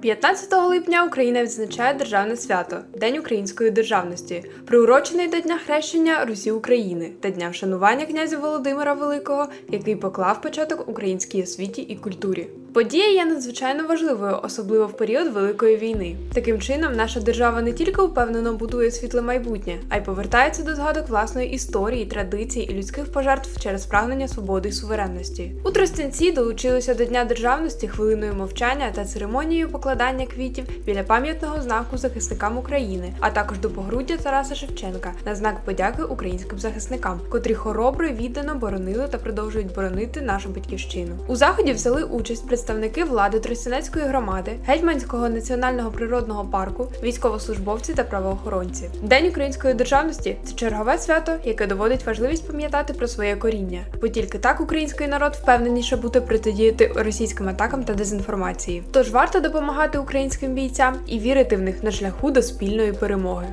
15 липня Україна відзначає державне свято День української державності, приурочений до Дня хрещення Русі України та Дня вшанування князя Володимира Великого, який поклав початок українській освіті і культурі. Подія є надзвичайно важливою, особливо в період Великої війни. Таким чином, наша держава не тільки упевнено будує світле майбутнє, а й повертається до згадок власної історії, традицій і людських пожертв через прагнення свободи і суверенності. У Тростянці долучилися до Дня державності хвилиною мовчання та церемонією покладання квітів біля пам'ятного знаку захисникам України, а також до погруддя Тараса Шевченка на знак подяки українським захисникам, котрі хоробро і віддано боронили та продовжують боронити нашу батьківщину. У заході взяли участь представники влади Тростянецької громади, гетьманського національного природного парку, військовослужбовці та правоохоронці. День української державності це чергове свято, яке доводить важливість пам'ятати про своє коріння, бо тільки так український народ впевненіше буде протидіяти російським атакам та дезінформації. Тож варто допомагати українським бійцям і вірити в них на шляху до спільної перемоги.